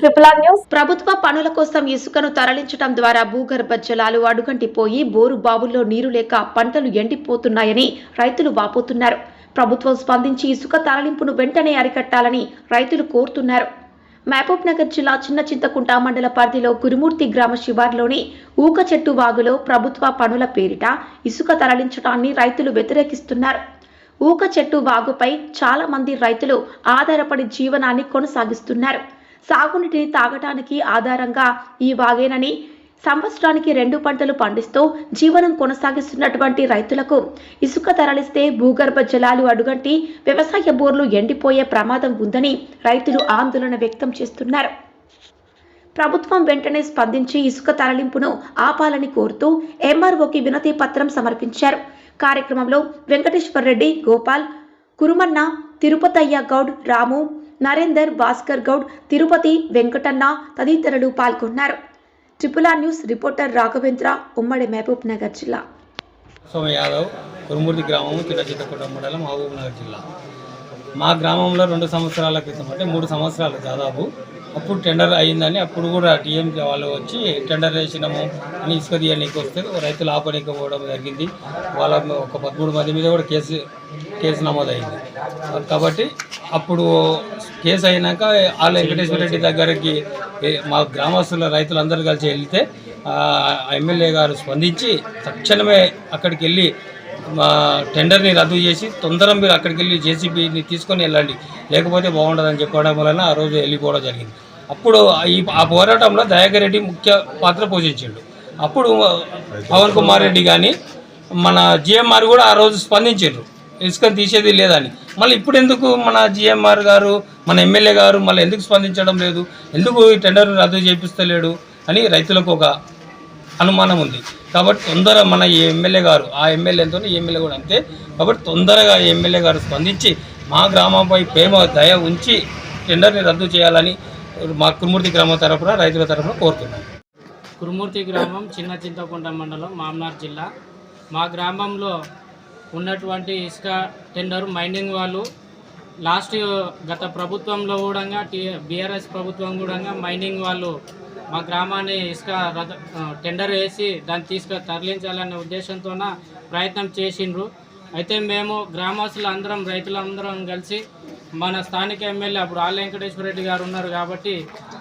Triple R news ప్రభుత్వ పనుల కోసం ఇసుకను తరలించడం ద్వారా భూగర్భ జలాలు అడుగంటిపోయి బోరు బావుల్లో నీరు లేక పంటలు ఎండిపోతున్నాయని రైతులు వాపోతున్నారు. ప్రభుత్వం స్పందించి ఇసుక తరలింపును వెంటనే అరికట్టాలని రైతులు కోరుతున్నారు. మహబూబ్ నగర్ జిల్లా చిన్న చింతకుంట మండల పరిధిలో కురుమూర్తి గ్రామ శివార్లోని ఊక చెట్టు వాగులో ప్రభుత్వ పనుల పేరిట ఇసుక తరలించడాన్ని రైతులు వ్యతిరేకిస్తున్నారు. ఊక చెట్టు వాగుపై చాలా మంది రైతులు ఆధారపడి జీవనాన్ని కొనసాగిస్తున్నారు. సాగునీటిని తాగటానికి ఆధారంగా ఈ వాగేనని సంవత్సరానికి రెండు పంటలు పండిస్తూ జీవనం కొనసాగిస్తున్నటువంటి రైతులకు ఇసుక తరలిస్తే భూగర్భ జలాలు అడుగంటి వ్యవసాయ బోర్లు ఎండిపోయే ప్రమాదం ఉందని రైతులు ఆందోళన వ్యక్తం చేస్తున్నారు. ప్రభుత్వం వెంటనే స్పందించి ఇసుక తరలింపును ఆపాలని కోరుతూ ఎంఆర్ఓకి వినతి పత్రం సమర్పించారు. కార్యక్రమంలో వెంకటేశ్వర్ రెడ్డి గోపాల్ కురుమన్న తిరుపతయ్య గౌడ్ రాము నరేందర్ భాస్కర్ గౌడ్ తిరుపతి వెంకటన్న తదితరులు పాల్గొన్నారు. Triple R news reporter Raghavendra ఉమ్మడి మహబూబ్ నగర్ జిల్లా. సోమ యాదవ్ కురుమూర్తి గ్రామం చిన్న మండలం మహబూబ్ నగర్ జిల్లా. మా గ్రామంలో రెండు సంవత్సరాల క్రితం అంటే మూడు సంవత్సరాలు దాదాపు. అప్పుడు టెండర్ అయిందని అప్పుడు కూడా టీఎంసీ వాళ్ళు వచ్చి టెండర్ వేసినాము అని ఇసుక తీయడానికి వస్తే రైతులు ఆపనీకపోవడం జరిగింది. వాళ్ళ ఒక పదమూడు మంది మీద కూడా కేసు కేసు నమోదైంది. కాబట్టి అప్పుడు కేసు అయినాక వాళ్ళ వెంకటేశ్వర రెడ్డి దగ్గరికి మా గ్రామస్తుల రైతులందరూ కలిసి వెళ్తే ఎమ్మెల్యే గారు స్పందించి తక్షణమే అక్కడికి వెళ్ళి మా టెండర్ని రద్దు చేసి తొందరగా మీరు అక్కడికి వెళ్ళి జేసీబీని తీసుకొని వెళ్ళండి. లేకపోతే బాగుండదని చెప్పడం వలన ఆ రోజు వెళ్ళిపోవడం జరిగింది. అప్పుడు ఈ ఆ పోరాటంలో దయాకర్ రెడ్డి ముఖ్య పాత్ర పోషించాడు. అప్పుడు పవన్ కుమార్ రెడ్డి కానీ మన జిఎంఆర్ కూడా ఆ రోజు స్పందించారు ఇసుకని తీసేది లేదని. మళ్ళీ ఇప్పుడు ఎందుకు మన జిఎంఆర్ గారు మన ఎమ్మెల్యే గారు మళ్ళీ ఎందుకు స్పందించడం లేదు? ఎందుకు ఈ టెండర్ రద్దు చేపిస్తలేడు అని రైతులకు ఒక అనుమానం ఉంది. కాబట్టి తొందర మన ఈ ఎమ్మెల్యే గారు ఆ ఎమ్మెల్యేతో ఎమ్మెల్యే కూడా అంతే. కాబట్టి తొందరగా ఎమ్మెల్యే గారు స్పందించి మా గ్రామంపై ప్రేమ దయ ఉంచి టెండర్ని రద్దు చేయాలని మా కురుమూర్తి గ్రామం తరఫున రైతుల తరఫున కోరుతున్నాం. కురుమూర్తి గ్రామం చిన్న చింతకుంట మండలం మామనార్ జిల్లా. మా గ్రామంలో ఉన్నటువంటి ఇసుక టెండర్ మైనింగ్ వాళ్ళు లాస్ట్ గత ప్రభుత్వంలో కూడా బీఆర్ఎస్ ప్రభుత్వం కూడా మైనింగ్ వాళ్ళు మా గ్రామాన్ని ఇసుక రథ టెండర్ వేసి దాన్ని తీసుకు తరలించాలనే ఉద్దేశంతో ప్రయత్నం చేసిండ్రు. అయితే మేము గ్రామస్తులు అందరం రైతులందరం కలిసి మన స్థానిక ఎమ్మెల్యే అప్పుడు ఆళ్ళ వెంకటేశ్వర రెడ్డి గారు ఉన్నారు కాబట్టి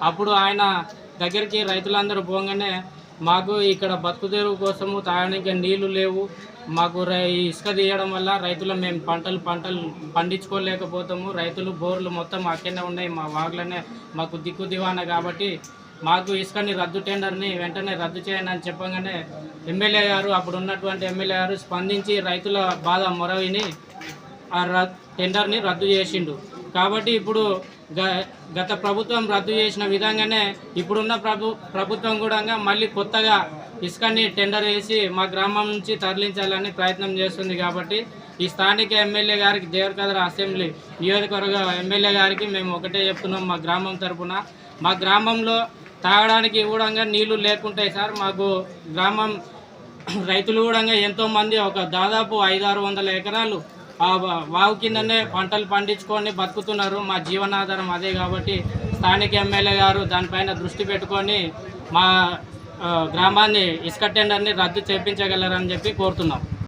అప్పుడు ఆయన దగ్గరికి రైతులందరూ పోగానే మాకు ఇక్కడ బతుకు తెరువు కోసము తాగడానికి నీళ్ళు లేవు. మాకు రై- ఇసుక తీయడం వల్ల రైతులు మేము పంటలు పంటలు పండించుకోలేకపోతాము. రైతులు బోర్లు మొత్తం అక్కడనే ఉన్నాయి. మా వాగులనే మాకు దిక్కు దివాన కాబట్టి మాకు ఇసుకని రద్దు టెండర్ని వెంటనే రద్దు చేయండి అని చెప్పగానే ఎమ్మెల్యే గారు అప్పుడు ఉన్నటువంటి ఎమ్మెల్యే గారు స్పందించి రైతుల బాధ మొరవిని ఆ రద్ టెండర్ని రద్దు చేసిండు. కాబట్టి ఇప్పుడు గ- గత ప్రభుత్వం రద్దు చేసిన విధంగానే ఇప్పుడున్న ప్రభు ప్రభుత్వం కూడా మళ్ళీ కొత్తగా ఇసుకని టెండర్ వేసి మా గ్రామం నుంచి తరలించాలని ప్రయత్నం చేస్తుంది కాబట్టి ఈ స్థానిక ఎమ్మెల్యే గారికి దేవరకద్ర అసెంబ్లీ నియోజకవర్గ ఎమ్మెల్యే గారికి మేము ఒకటే చెప్తున్నాం మా గ్రామం తరఫున మా గ్రామంలో తాగడానికి కూడా నీళ్ళు లేకుంటాయి సార్. మాకు గ్రామం రైతులు కూడా ఎంతోమంది ఒక దాదాపు ఐదారు వందల ఎకరాలు వాగు కిందనే పంటలు పండించుకొని బతుకుతున్నారు. మా జీవనాధారం అదే కాబట్టి స్థానిక ఎమ్మెల్యే గారు దానిపైన దృష్టి పెట్టుకొని మా గ్రామాన్ని ఇసుక టెండర్ని రద్దు చేపించగలరని చెప్పి కోరుతున్నాం.